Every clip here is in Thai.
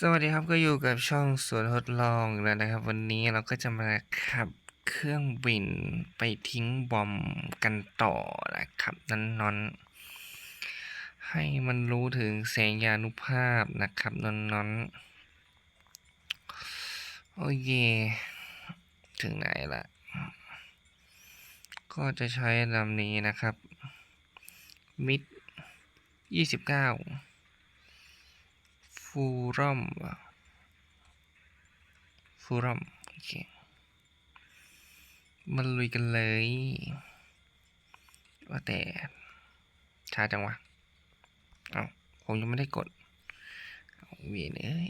สวัสดีครับก็อยู่กับช่องสวนทดลองแล้วนะครับ วันนี้เราก็จะมาขับเครื่องบินไปทิ้งบอมกันต่อนะครับนั้นนอนให้มันรู้ถึงแสงยานุภาพนะครับนอนนอนโอเคถึงไหนละก็จะใช้ลำนี้นะครับ มิดยี่สิบเก้า ฟูรัมฟูรัมโอเคมาลุยกันเลย ว่าแต่ช้าจังวะ เอาผมยังไม่ได้กดเอาเวียนเอ้ย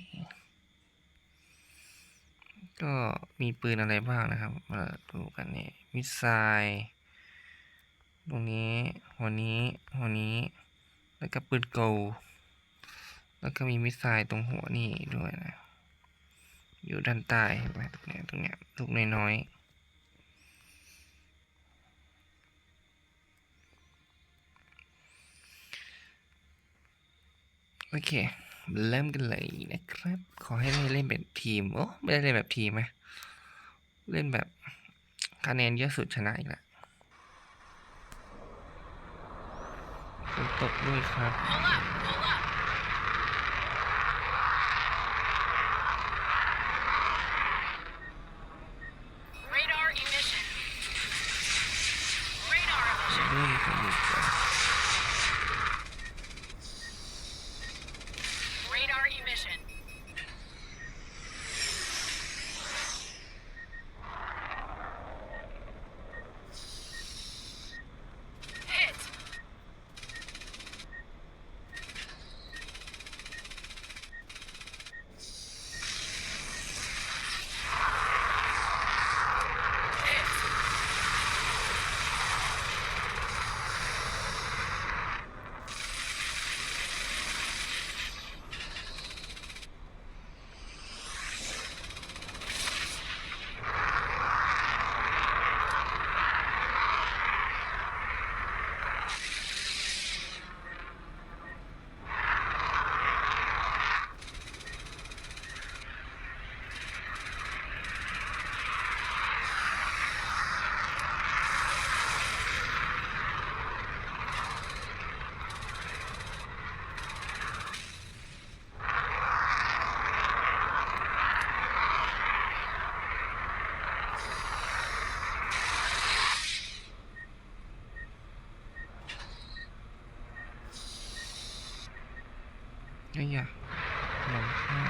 ก็มีปืนอะไรบ้างนะครับ มาดูกันนี่มิสไซล์ตรงนี้ หัวนี้ หัวนี้ แล้วก็ปืนโกล แล้วก็มีมิสไซล์ตรงหัวนี่ด้วยนะ อยู่ด้านใต้เห็นไหมตรงเนี้ยตรงเนี้ยลูกน้อยๆ โอเค เริ่มกันเลยนะครับ ขอให้ได้เล่นแบบทีม โอ้ไม่ได้เล่นแบบทีมไหมเล่นแบบคะแนนเยอะสุดชนะอีกแล้วฝนตกด้วยครับ Amém. ยะลงข้าง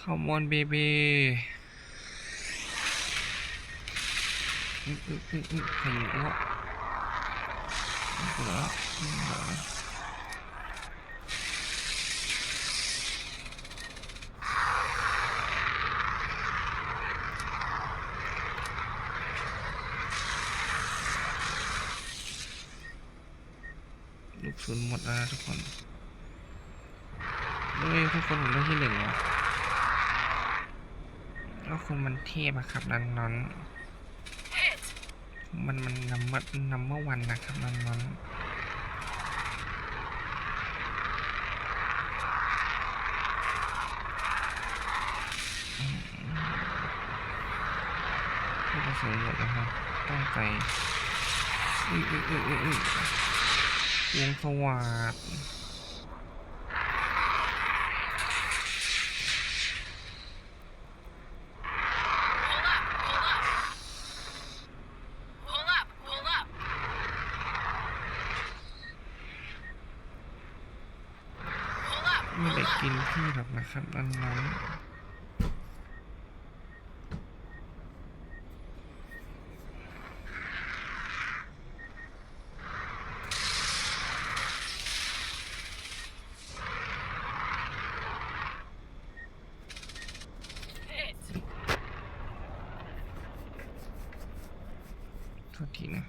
คอมอนเบบีอึ๊บอึ๊บอึ๊บอึ๊บใครอยู่วะเหรอเหรอ ศูนย์หมดแล้วทุกคนเฮ้ยทุกคนผมได้ที่หนึ่งวะแล้วคนมันเทพอะครับนันนอนมันมันนัมเบอร์นัมเบอร์วันนะครับนอนนอนที่กระสุนหมดแล้วครับตั้งไปอุ้ยอุ้ยอุ้ยอุ้ยอุ้ย วงสว่างไม่ได้กินที่หรอกนะครับดังนั้น อนโทษทีนะ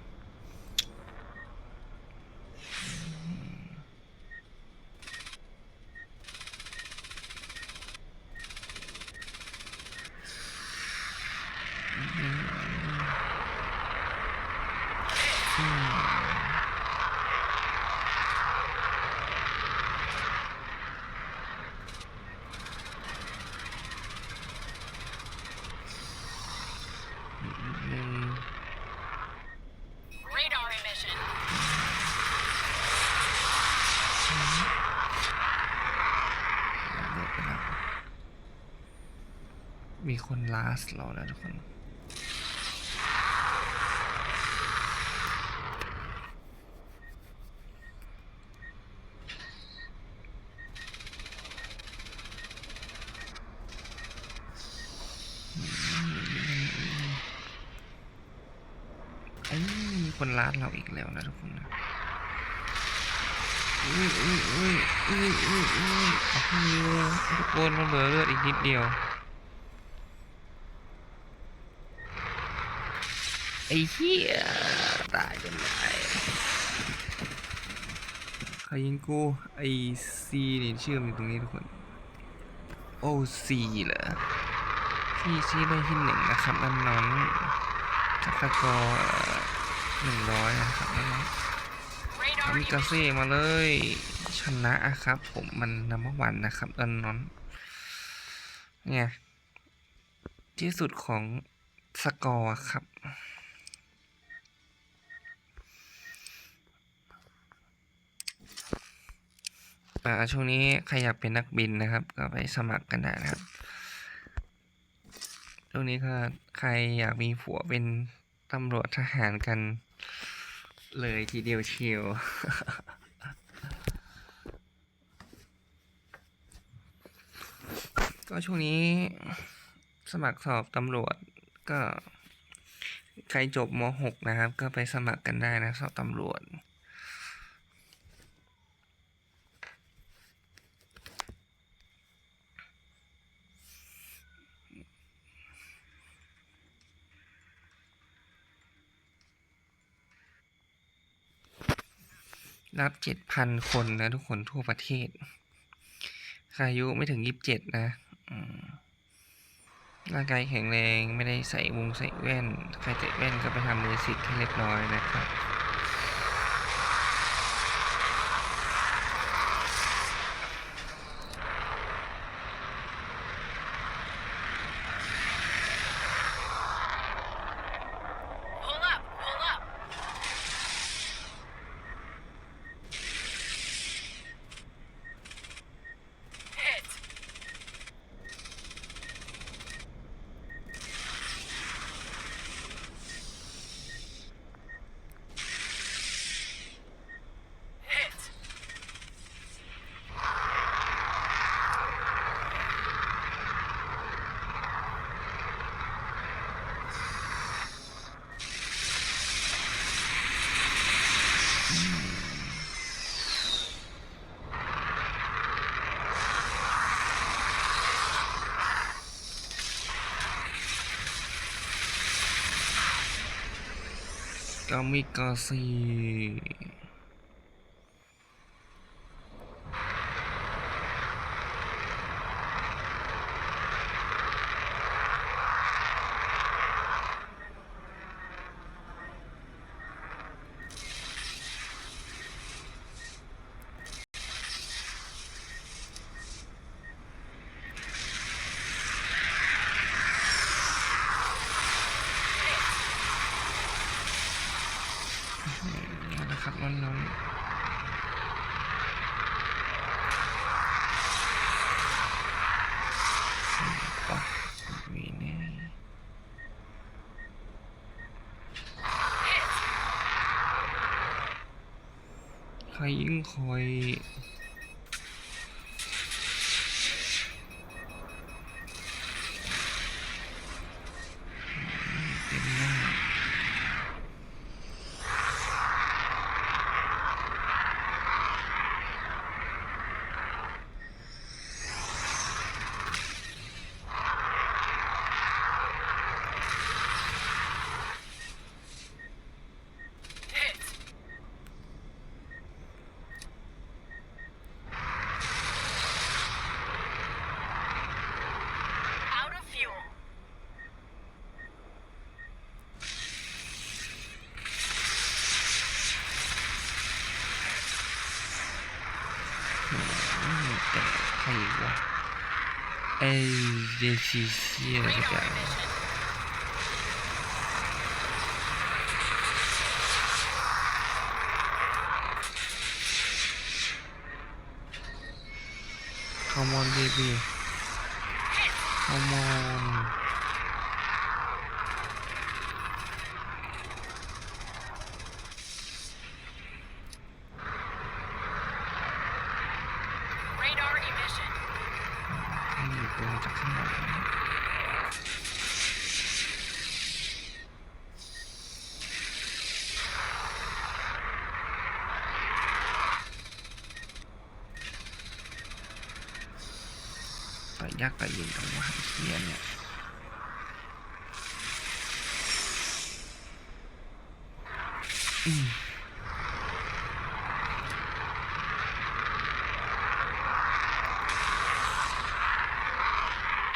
อืม มีคนลาสเราแล้วทุกคนเอ้ยมีคนลาดเราอีกแล้วนะทุกคนนะอุ้ยอุ้ยอุ้ยอุ้ยอุ้ยอุ้ยโอ้โหทุกคนมันเหลือเลือดอีกนิดเดียว ไอ้เหี้ยตายจนได้ใครยิงกู ไอซีนี่ชื่อมันอยู่ตรงนี้ทุกคน โอซีเหรอที่ชี้ได้ที่หนึ่งนะครับนั่นนอนจักรกอหนึ่งร้อยนะครับนั่นน้องทำกาเซ่มาเลย ชนะครับ ผมมันนัมเบอร์วันนะครับนั่นนอนเนี่ยที่สุดของสกอร์ครับ อ่าช่วงนี้ใครอยากเป็นนักบินนะครับ ก็ไปสมัครกันได้นะครับช่วงนี้ก็ใครอยากมีผัวเป็นตำรวจทหารกัน เลยทีเดียวเชียวก็ช่วงนี้สมัครสอบตำรวจก็ใครจบม .6 นะครับ ก็ไปสมัครกันได้นะสอบตำรวจ รับเจ็ดพันคนนะทุกคนทั่วประเทศ ใครอายุไม่ถึงยี่สิบเจ็ดนะร่างกายแข็งแรงไม่ได้ใส่วงใส่แว่น ใครใส่แว่นก็ไปทำเลสิกให้เรียบร้อยนะครับ กามิกาซี นั่นแหละครับน้องๆปะมีแน่ใครยิ่งคอยเต็มหน้า Hit. Out of fuel. อืมแต่ใครอีกวะ เอเดซิเซียอะไรสักอย่า Radar ง emission. คอมอนเบบี้ Hit. คอมอน จากข้างหลังต่อยยักษ์ต่อยยิงกันว่าเฮียเนี่ย อืม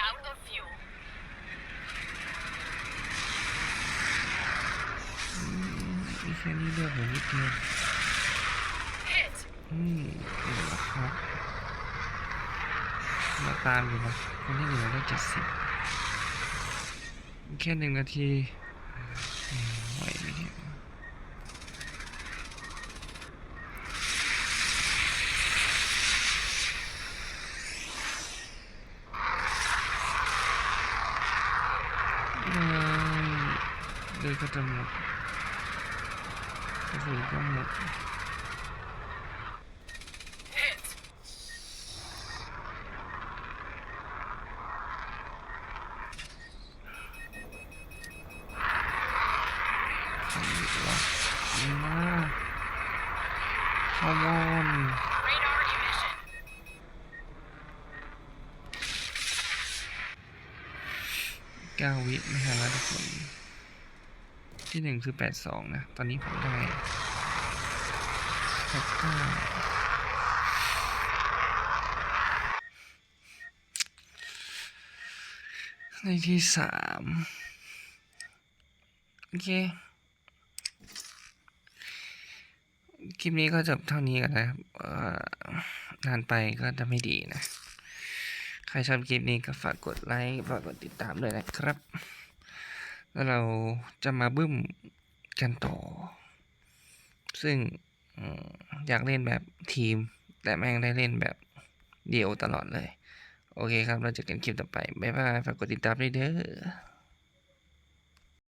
Out of fuel. มีแค่นี้เลือกเหลือนิดเดียว Hit. อืมเดี๋ยวนะครับ มาตามอยู่นะคนที่อยู่ในเลขเจ็ดสิบแค่หนึ่งนาทีไหวไหมเนี่ยไม่เลยก็จะหมดกระสุนก็หมด Hit. ใครอีกวะมาคอมอน Radar emission. เก้าวิไม่ทันแล้วทุกคนที่หนึ่งคือแปดสองนะ ตอนนี้ผมได้แปดเก้าในที่สามโอเค คลิปนี้ก็จบเท่านี้กันนะครับนานไปก็จะไม่ดีนะ ใครชอบคลิปนี้ก็ฝากกดไลค์ฝากกดติดตามด้วยนะครับ แล้วเราจะมาบึ้มกันต่อ ซึ่งอยากเล่นแบบทีม แต่แม่งได้เล่นแบบเดี่ยวตลอดเลย โอเคครับ เราจะกันคลิปต่อไป บ๊ายบาย ฝากกดติดตามด้วยเด้อ